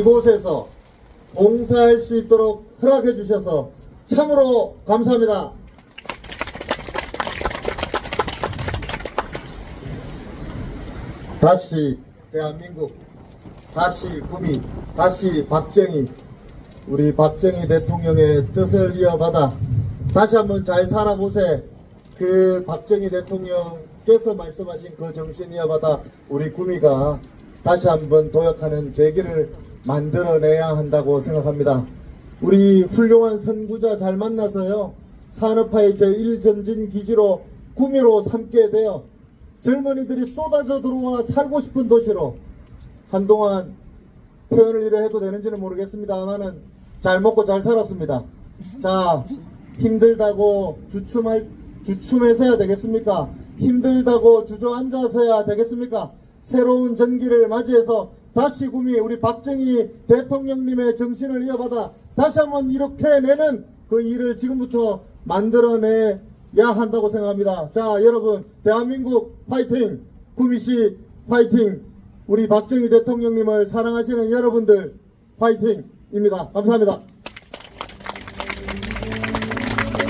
이곳에서 봉사할 수 있도록 허락해 주셔서 참으로 감사합니다. 다시 대한민국, 다시 구미, 다시 박정희, 우리 박정희 대통령의 뜻을 이어받아 다시 한번 잘 살아보세. 그 박정희 대통령께서 말씀하신 그 정신 이어받아 우리 구미가 다시 한번 도약하는 계기를 만들어내야 한다고 생각합니다. 우리 훌륭한 선구자 잘 만나서요. 산업화의 제1전진 기지로 구미로 삼게 되어 젊은이들이 쏟아져 들어와 살고 싶은 도시로 한동안 표현을 이래 해도 되는지는 모르겠습니다만은 잘 먹고 잘 살았습니다. 자, 힘들다고 주춤할, 주춤해서야 되겠습니까? 힘들다고 주저앉아서야 되겠습니까? 새로운 전기를 맞이해서 다시 구미 우리 박정희 대통령님의 정신을 이어받아 다시 한번 이렇게 내는 그 일을 지금부터 만들어내야 한다고 생각합니다. 자, 여러분, 대한민국 파이팅! 구미시 파이팅! 우리 박정희 대통령님을 사랑하시는 여러분들 파이팅입니다. 감사합니다.